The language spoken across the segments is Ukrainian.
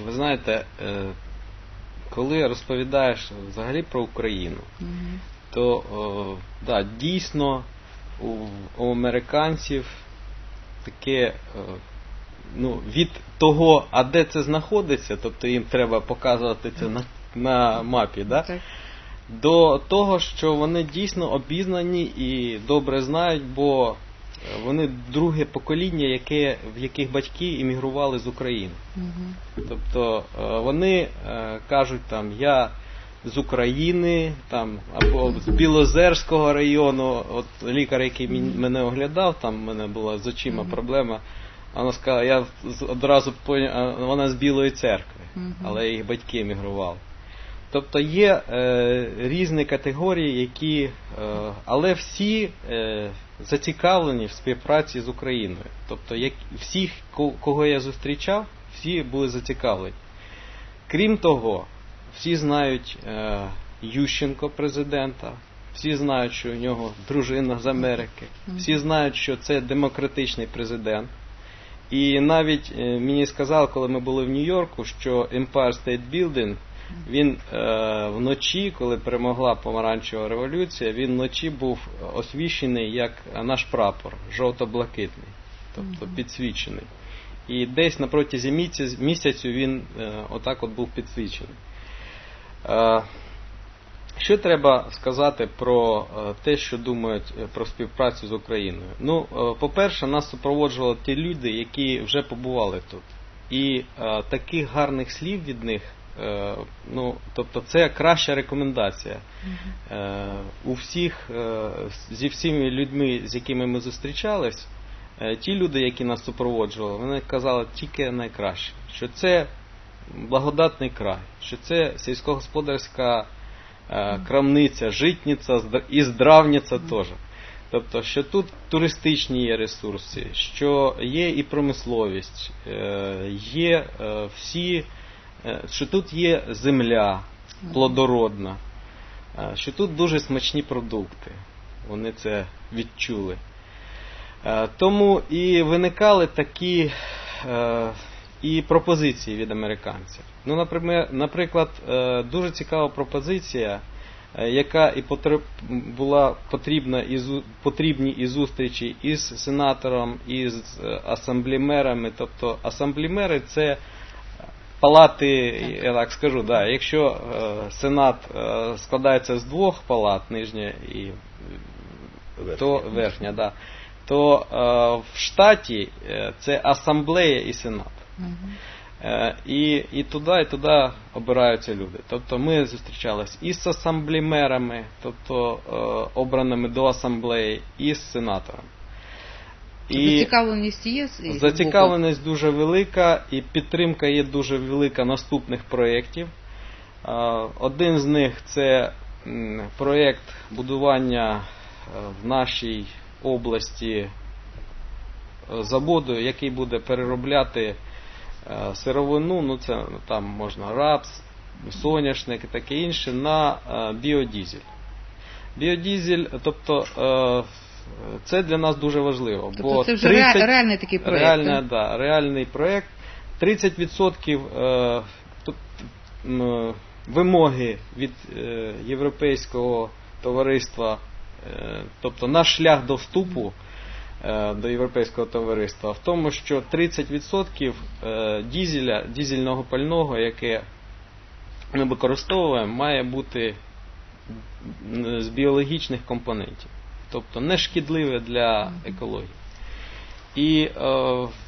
Ви знаєте, е, коли розповідаєш взагалі про Україну, то о, да, дійсно у, у американців таке е, ну, від того, а де це знаходиться, тобто їм треба показувати це на, на мапі, да? Так. до того, що вони дійсно обізнані і добре знають, бо вони друге покоління, яке, в яких батьки іммігрували з України. Мгм. Тобто е, вони е, кажуть там я з України, там або з Білозерського району. От лікар, який мене оглядав, там в мене була з очима проблема. Вона сказала, я одразу поняв, вона з Білої церкви, але їх батьки емігрували. Тобто є е, різні категорії, які, е, але всі е, зацікавлені в співпраці з Україною. Тобто, як, всіх, кого я зустрічав, всі були зацікавлені. Крім того, всі знають е, Ющенко, президента, всі знають, що у нього дружина з Америки, всі знають, що це демократичний президент. І навіть е, мені сказали, коли ми були в Нью-Йорку, що Empire State Building, він е, вночі, коли перемогла помаранчева революція, він вночі був освіщений як наш прапор, жовто-блакитний, тобто підсвічений. І десь на протязі місяцю він е, отак от був підсвічений. Е, що треба сказати про е, те, що думають е, про співпрацю з Україною? Ну, е, по-перше, нас супроводжували ті люди, які вже побували тут. І таких гарних слів від них, ну, тобто це краща рекомендація. Е, у всіх, е, зі всіми людьми, з якими ми зустрічались, е, ті люди, які нас супроводжували, вони казали тільки найкраще, що це благодатний край, що це сільськогосподарська е, крамниця, житниця і здравниця теж. Тобто, що тут туристичні є ресурси, що є і промисловість, е, є е, всі, е, що тут є земля плодородна, е, що тут дуже смачні продукти. Вони це відчули. Е, Тому і виникали такі е, і пропозиції від американців. Ну, наприклад, е, дуже цікава пропозиція, е, яка і була потрібна потрібні і зустрічі із сенатором, і з е, асамблімерами. Тобто асамблімери це палати, я так скажу, да, якщо е, сенат е, складається з двох палат, нижня і то верхня, да, то е, в штаті е, це асамблея і сенат. Е, І, і туди, і туди обираються люди. Тобто ми зустрічались і з асамблімерами, тобто е, обраними до асамблеї, і з сенатором. Зацікавленість є? боку? Зацікавленість дуже велика і підтримка є дуже велика наступних проєктів. Один з них це проєкт будування е, в нашій області е, заводу, який буде переробляти е, сировину, ну це там можна рапс, соняшник і таке інше, на біодізель. Біодізель, тобто це для нас дуже важливо. Тобто бо це вже 30 ре- реальний такий проєкт. Реальна, да, реальний проєкт. 30% е, вимоги від е, Європейського товариства, е, тобто наш шлях до вступу е, до Європейського товариства в тому, що 30% е, дізеля, дізельного пального, яке ми використовуємо, має бути з біологічних компонентів, тобто не шкідливе для екології. І е,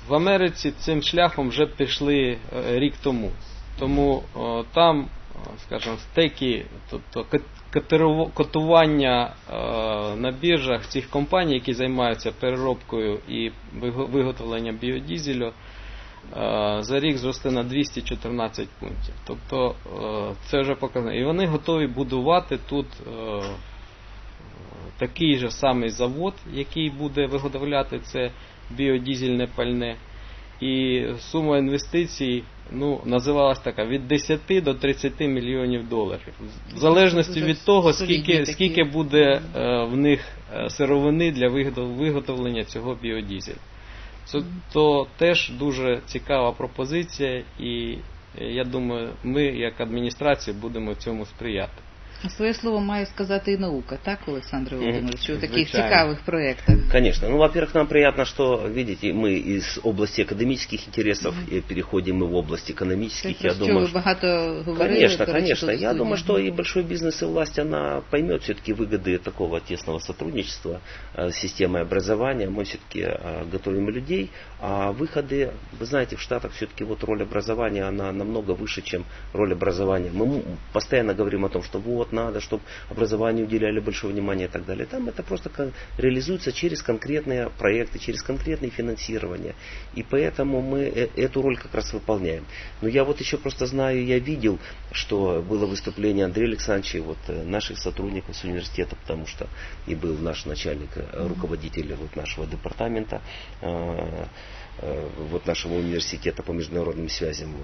в Америці цим шляхом вже пішли е, рік тому. Тому е, там, е, скажімо, стеки, тобто кот- котування е, на біржах цих компаній, які займаються переробкою і виго- виготовленням біодізелю, е, за рік зросли на 214 пунктів. Тобто це вже показано. І вони готові будувати тут такий же самий завод, який буде виготовляти це біодізельне пальне. І сума інвестицій ну, називалась така від 10 до 30 мільйонів доларів. В залежності від того, скільки, скільки буде е, в них е, сировини для виготовлення цього біодізелю. Це то теж дуже цікава пропозиція, і І Я думаю, ми як адміністрація будемо цьому сприяти. Своє слово має сказати і наука, так, Олександр Володимирович, у таких Звичайно. цікавих проєктах. Конечно. Ну, во-первых, нам приятно, что, видите, мы из области академических интересов и переходим мы в область Це экономических. про Я що думаю, ви багато говорили. Конечно, до речі, конечно. тут в Я студії. думаю, что и большой бизнес, и власть, она поймет все-таки выгоды такого тесного сотрудничества э, с системой образования. Мы все-таки готовим людей, а выходы, вы знаете, в Штатах все-таки вот роль образования, она намного выше, чем роль образования. Мы м- постоянно говорим о том, что вот надо, чтобы образованию уделяли большое внимание и так далее. Там это просто реализуется через конкретные проекты, через конкретные финансирования. И поэтому мы э- эту роль как раз выполняем. Но я вот еще просто знаю, я видел, что было выступление Андрея Александровича, вот э, наших сотрудников с университета, потому что и был наш начальник, э, руководитель вот нашего департамента, вот нашего университета по международным связям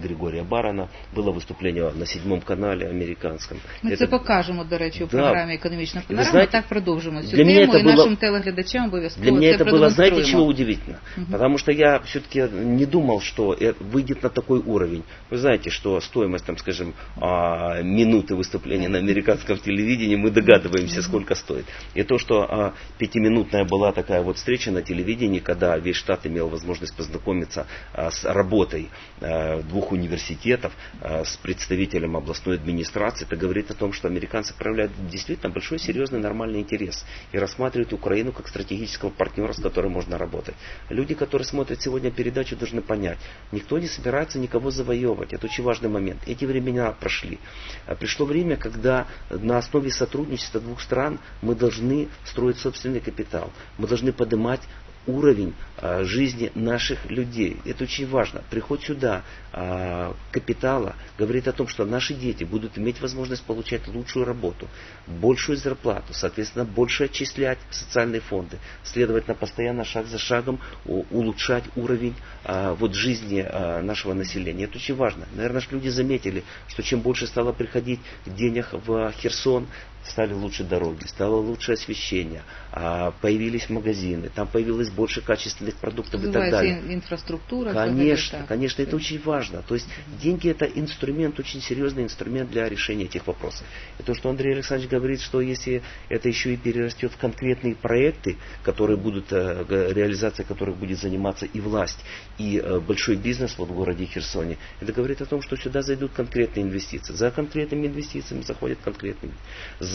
Григория Барана. Было выступление на седьмом канале американском. Ми Это- це покажемо, до речі, у Да. програмі Економічна ви панорама. знаєте, так продовжимо цю для мене тему це і було- нашим телеглядачам обов'язково Для меня це это было, знаете, продемонструємо. чего удивительно? Потому что я все-таки не думал, что это выйдет на такой уровень. Вы знаете, что стоимость, там, скажем, а, минуты выступления на американском телевидении, мы догадываемся, сколько стоит. И то, что а, пятиминутная была такая вот встреча на телевидении, когда весь штат имел возможность познакомиться а, с работой а, двух университетов, а, с представителем областной администрации, это говорит о том, что американцы проявляют действительно большой, серьезный, нормальный интерес и рассматривают Украину как стратегического партнера, с которым можно работать. Люди, которые смотрят сегодня передачу, должны понять, никто не собирается никого завоевывать. Это очень важный момент. Эти времена прошли. А Пришло время, когда на основе сотрудничества двух стран мы должны строить собственный капитал. Мы должны поднимать уровень а, жизни наших людей. Это очень важно. Приход сюда а, капитала говорит о том, что наши дети будут иметь возможность получать лучшую работу, большую зарплату, соответственно, больше отчислять в социальные фонды, следовательно, постоянно шаг за шагом улучшать уровень а, вот, жизни нашего населения. Это очень важно. Наверное, люди заметили, что чем больше стало приходить денег в Херсон, стали лучше дороги, стало лучше освещение, а, появились магазины, там появилось больше качественных продуктов и так Розвивається далее. ін- інфраструктура. взагалі, Конечно, так. конечно, это очень важно. То есть деньги это инструмент, очень серьезный инструмент для решения этих вопросов. И то, что Андрей Александрович говорит, что если это еще и перерастет в конкретные проекты, которые будут, э, г- реализацией которых будет заниматься и власть, и э, большой бизнес вот в городе Херсоне, это говорит о том, что сюда зайдут конкретные инвестиции. За конкретными инвестициями заходят конкретные.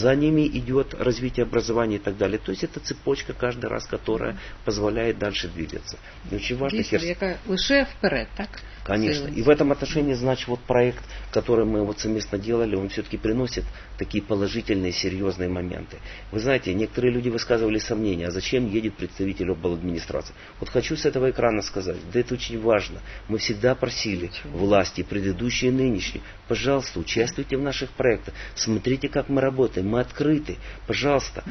За ними идет развитие образования и так далее. То есть это цепочка каждый раз, которая позволяет дальше двигаться. И очень важно яка лише вперед, так? Конечно. И в этом отношении, значит, вот проект, который мы вот совместно делали, он все-таки приносит такие положительные, серьезные моменты. Вы знаете, некоторые люди высказывали сомнения, а зачем едет представитель обладминистрации. Вот хочу с этого экрана сказать, да это очень важно. Мы всегда просили власти, предыдущие и нынешние, пожалуйста, участвуйте в наших проектах, смотрите, как мы работаем, мы открыты, пожалуйста.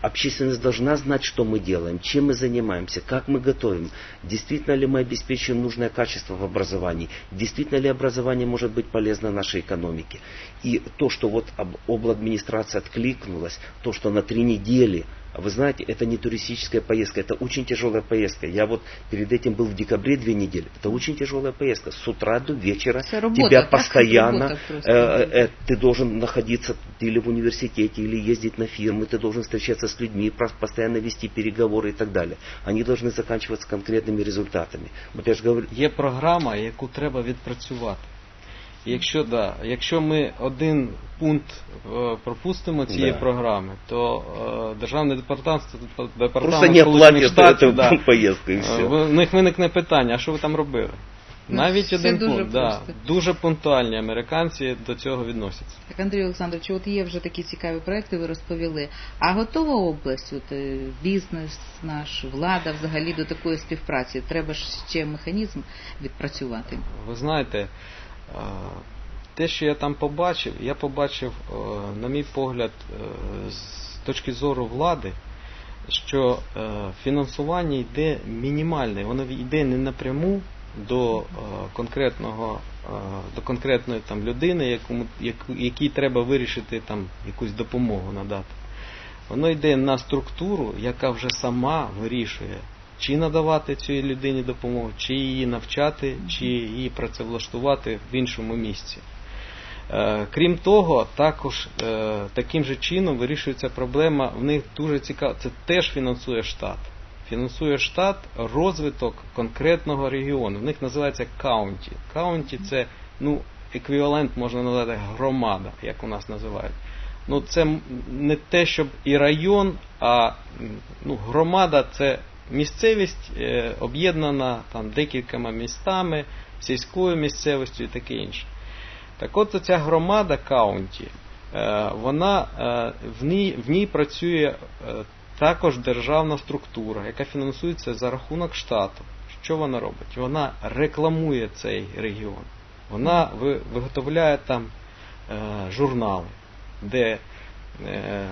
Общественность должна знать, что мы делаем, чем мы занимаемся, как мы готовим, действительно ли мы обеспечиваем нужное качество в образовании, действительно ли образование может быть полезно нашей экономике. И то, что вот об- обладминистрация откликнулась, то, что на три недели вы знаете, это не туристическая поездка, это очень тяжелая поездка. Я вот перед этим был в декабре две недели. Это очень тяжелая поездка. С утра до вечера Это работа, тебя постоянно, просто. э, э, ты должен находиться или в университете, или ездить на фирмы, ты должен встречаться с людьми, про- постоянно вести переговоры и так далее. Они должны заканчиваться конкретными результатами. Вот я же говорю, Є програма, яку треба відпрацювати. І Якщо, да, якщо ми один пункт е, пропустимо цієї Да. програми, то е, державний департамент, департамент просто не Сполучених оплатят Штатів, эту да, поездку и е, все. в них виникне питання, а що ви там робили? Ну, Навіть все один дуже пункт, да, просто. дуже пунктуальні американці до цього відносяться. Так, Андрій Олександрович, от є вже такі цікаві проекти, ви розповіли. А готова область, от, е, бізнес наш, влада взагалі до такої співпраці? Треба ж ще механізм відпрацювати. Ви знаєте, е, те, що я там побачив, я побачив, е, на мій погляд, е, з точки зору влади, що е, фінансування йде мінімальне, воно йде не напряму до е, конкретного е, до конкретної там людини, якому якій треба вирішити там якусь допомогу надати. Воно йде на структуру, яка вже сама вирішує, чи надавати цій людині допомогу, чи її навчати, чи її працевлаштувати в іншому місці. Е, Крім того, також таким же чином вирішується проблема. В них дуже цікаво, це теж фінансує штат. Фінансує штат розвиток конкретного регіону. В них називається каунті. Каунті це ну, еквівалент, можна назвати, громада, як у нас називають. Ну, це не те, щоб і район, а ну, громада це місцевість е, об'єднана там декількома містами, сільською місцевістю і таке інше. Так от ця громада каунті, е, вона е, в ній, в ній працює е, також державна структура, яка фінансується за рахунок штату. Що вона робить? Вона рекламує цей регіон. Вона виготовляє там е, журнали, де е,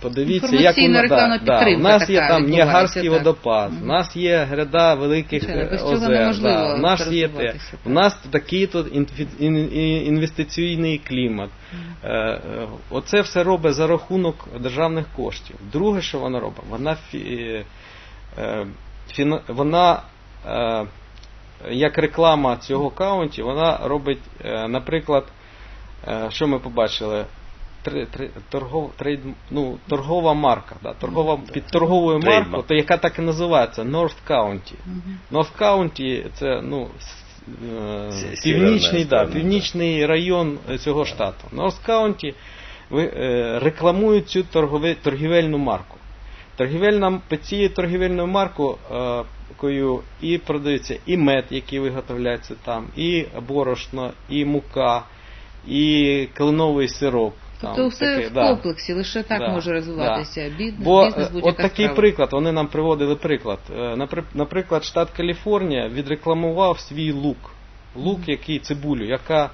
подивіться, як вона да, да, у нас є там Ніагарський водопад, у нас є гряда великих е, озер, да, у нас є те. У нас такий тут інвестиційний клімат. Е, е, Оце все робить за рахунок державних коштів. Друге, що вона робить, вона фі- е, фіна- вона е, як реклама цього каунті, вона робить, е, наприклад, е, що ми побачили? Три, три, торгов, трейд, ну, торгова марка, да, торгова, під торговою маркою, то яка так і називається North County. North County це ну, е, північний, да, північний район е, цього штату. North County ви, е, рекламують цю торгове, торгівельну марку. Торгівельна, під цією торгівельною маркою і продається і мед, який виготовляється там, і борошно, і мука, і кленовий сироп. Тобто там все таке, в да. комплексі, лише так Да, може розвиватися бізнес, Бо бізнес е, будь-яка от такий справа. приклад, вони нам приводили приклад. Е, напри- Наприклад, штат Каліфорнія відрекламував свій лук. Лук, який цибулю, яка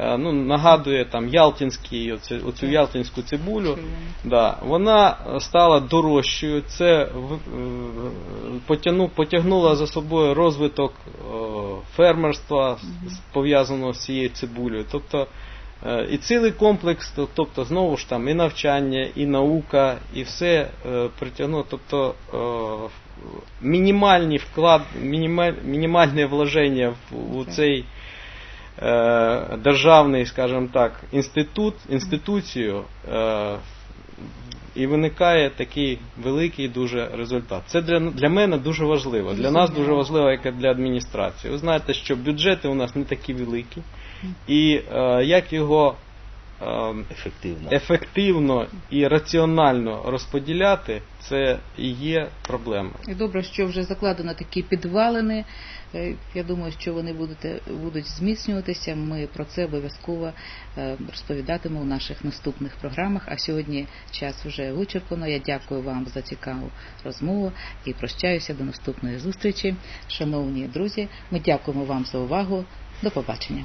е, ну, нагадує там ялтинський, оце, оцю ялтинську цибулю. Да, вона стала дорожчою. Це в- е, потягну, потягнуло за собою розвиток е, фермерства пов'язаного з цією цибулею. Тобто і цілий комплекс, тобто знову ж там і навчання, і наука, і все е, притягнуло. Тобто е, мінімальні вклад, мінімаль, мінімальне вложення в, у цей е, державний, скажімо так, інститут, інституцію, е, і виникає такий великий дуже результат. Це для, для мене дуже важливо. Для нас дуже важливо, як і для адміністрації. Ви знаєте, що бюджети у нас не такі великі, і е, як його е, Эффективно. ефективно і раціонально розподіляти, це і є проблема. І добре, що вже закладено такі підвалини. Е, Я думаю, що вони будуть, будуть зміцнюватися. Ми про це обов'язково е, розповідатимемо в наших наступних програмах. А сьогодні час вже вичерпано. Я дякую вам за цікаву розмову і прощаюся до наступної зустрічі. Шановні друзі, ми дякуємо вам за увагу. До побачення.